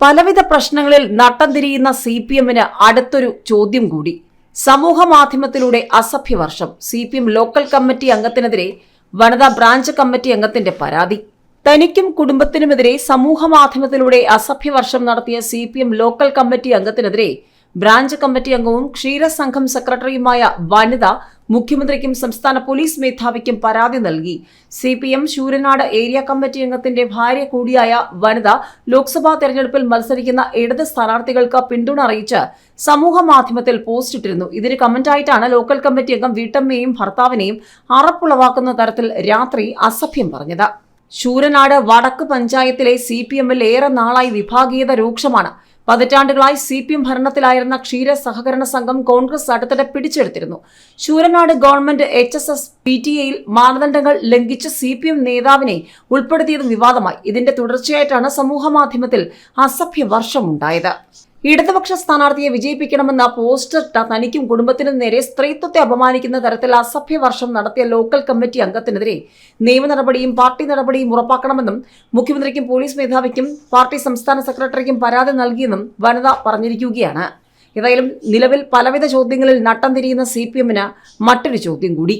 പലവിധ പ്രശ്നങ്ങളിൽ നട്ടം തിരിയുന്ന സി പി എമ്മിന് അടുത്തൊരു ചോദ്യം കൂടി. സമൂഹ മാധ്യമത്തിലൂടെ അസഭ്യവർഷം C P M local committee അംഗത്തിനെതിരെ വനിതാ ബ്രാഞ്ച് കമ്മിറ്റി അംഗത്തിന്റെ പരാതി. തനിക്കും കുടുംബത്തിനുമെതിരെ സമൂഹ മാധ്യമത്തിലൂടെ അസഭ്യവർഷം നടത്തിയ C P M local committee അംഗത്തിനെതിരെ branch committee അംഗവും ക്ഷീരസംഘം സെക്രട്ടറിയുമായ വനിത മുഖ്യമന്ത്രിക്കും സംസ്ഥാന പോലീസ് മേധാവിക്കും പരാതി നൽകി. C P M Sooranad area committee അംഗത്തിന്റെ ഭാര്യ കൂടിയായ വനിത ലോക്സഭാ തെരഞ്ഞെടുപ്പിൽ മത്സരിക്കുന്ന ഇടത് സ്ഥാനാർത്ഥികൾക്ക് പിന്തുണ അറിയിച്ച് സമൂഹ മാധ്യമത്തിൽ പോസ്റ്റ് ഇട്ടിരുന്നു. ഇതിന് കമന്റായിട്ടാണ് ലോക്കൽ കമ്മിറ്റി അംഗം വീട്ടമ്മയെയും ഭർത്താവിനെയും അറപ്പുളവാക്കുന്ന തരത്തിൽ രാത്രി അസഭ്യം പറഞ്ഞത്. ശൂരനാട് വടക്ക് പഞ്ചായത്തിലെ സി പി എമ്മിൽ ഏറെ നാളായി വിഭാഗീയത രൂക്ഷമാണ്. പതിറ്റാണ്ടുകളായി സി പി എം ഭരണത്തിലായിരുന്ന ക്ഷീര സഹകരണ സംഘം കോൺഗ്രസ് അടുത്തിടെ പിടിച്ചെടുത്തിരുന്നു. Sooranad government H S S P T എയിൽ മാനദണ്ഡങ്ങൾ ലംഘിച്ച് സി പി എം നേതാവിനെ ഉൾപ്പെടുത്തിയത് വിവാദമായി. ഇതിന്റെ തുടർച്ചയായിട്ടാണ് സമൂഹമാധ്യമത്തിൽ അസഭ്യ വർഷമുണ്ടായത്. ഇടതുപക്ഷ സ്ഥാനാർത്ഥിയെ വിജയിപ്പിക്കണമെന്ന പോസ്റ്റർ തനിക്കും കുടുംബത്തിനും നേരെ സ്ത്രീത്വത്തെ അപമാനിക്കുന്ന തരത്തിൽ അസഭ്യവർഷം നടത്തിയ ലോക്കൽ കമ്മിറ്റി അംഗത്തിനെതിരെ നിയമ നടപടിയും പാർട്ടി നടപടിയും ഉറപ്പാക്കണമെന്നും മുഖ്യമന്ത്രിക്കും പോലീസ് മേധാവിക്കും പാർട്ടി സംസ്ഥാന സെക്രട്ടറിക്കും പരാതി നൽകിയെന്നും വനിത പറഞ്ഞിരിക്കുകയാണ്. ഏതായാലും നിലവിൽ പലവിധ ചോദ്യങ്ങളിൽ നട്ടം തിരിയുന്ന സി പി എമ്മിന് മറ്റൊരു ചോദ്യം കൂടി.